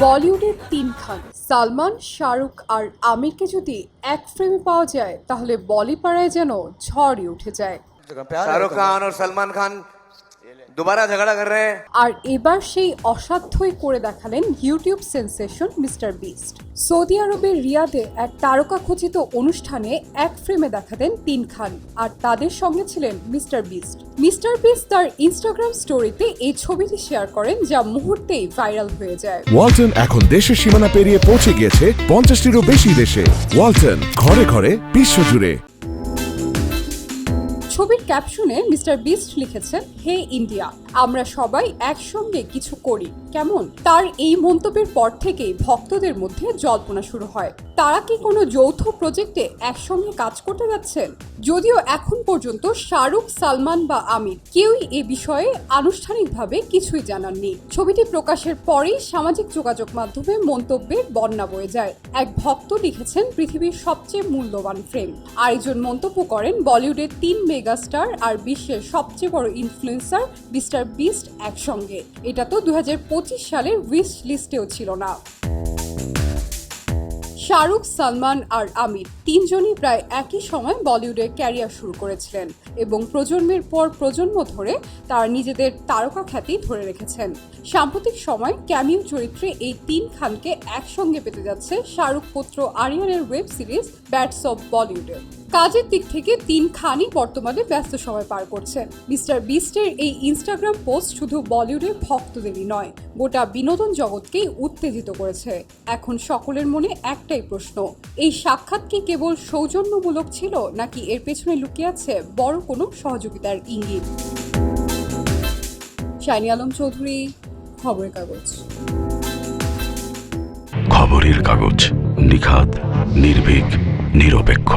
বলিউডের তিন খান সালমান শাহরুখ আর আমিরকে যদি এক ফ্রেমে পাওয়া যায় তাহলে বলিপাড়ায় যেন ঝড়ই উঠে যায়। শাহরুখ খান ও সালমান খান দুবারা ঝগড়া কর রে। আর এবার সেই অসাধ্যই করে দেখালেন YouTube sensation Mister Beast Saudi আরবের রিয়াদে এক তারকা খচিত অনুষ্ঠানে এক ফ্রেমে দেখা দেন তিন খান আর তাদের সঙ্গে ছিলেন মিস্টার বিস্ট মিস্টার বিস্ট তার ইনস্টাগ্রাম স্টোরিতে এই ছবিটি শেয়ার করেন যা মুহূর্তেই ভাইরাল হয়ে যায়। ওয়ালটন এখন দেশের সীমানা পেরিয়ে পৌঁছে গিয়েছে পঞ্চাশটিরও বেশি দেশে। ওয়ালটন ঘরে ঘরে বিশ্ব জুড়ে। ছবির ক্যাপশনে মিস্টার বিস্ট লিখেছেন, হে ইন্ডিয়া, আমরা সবাই একসঙ্গে কিছু করি। কেমন? তার এই মন্তব্যের পর থেকেই ভক্তদের মধ্যে জল্পনা শুরু হয়। তারা কি কোনো যৌথ প্রজেক্টে একসঙ্গে কাজ করতে যাচ্ছেন? যদিও এখন পর্যন্ত শাহরুখ, সালমান বা আমির কেউই এ বিষয়ে আনুষ্ঠানিকভাবে কিছুই জানাননি। ছবিটি প্রকাশের পরেই সামাজিক যোগাযোগ মাধ্যমে মন্তব্যের বন্যা বয়ে যায়। এক ভক্ত লিখেছেন, পৃথিবীর সবচেয়ে মূল্যবান ফ্রেম। আরেকজন মন্তব্য করেন, বলিউডের তিন মেগাস্টার আর বিশ্বের সবচেয়ে বড় ইনফ্লুয়েন্সার মিস্টার বিস্ট একসঙ্গে। এটা তো দু সালের উইশ লিস্টেও ছিল না। শাহরুখ, সালমান আর আমির তিনজনই প্রায় একই সময় বলিউডে ক্যারিয়ার শুরু করেছিলেন এবং প্রজন্মের পর প্রজন্ম ধরে তারা নিজেদের তারকা খ্যাতি ধরে রেখেছেন। সাম্প্রতিক সময় ক্যামিও চরিত্রে এই তিন খানকে একসঙ্গে পেতে যাচ্ছে শাহরুখ পুত্র আরিয়ানের ওয়েব সিরিজ ব্যাটস অফ বলিউডে কাজের দিক থেকে তিন খানই বর্তমানে ব্যস্ত সময় পার করছেন মিস্টার বিস্টের এই ইনস্টাগ্রাম পোস্ট শুধু বলিউডের ভক্তদেরই নয়, গোটা বিনোদন জগৎকেই উত্তেজিত করেছে। এখন সকলের মনে একটাই প্রশ্ন, এই সাক্ষাৎ কি কেবল সৌজন্যমূলক ছিল, নাকি এর পেছনে লুকিয়ে আছে বড় কোনো সহযোগিতার ইঙ্গিত? শাইনি আলম চৌধুরী, খবরের কাগজ। খবরের কাগজ, নিখাত, নির্ভীক, নিরপেক্ষ।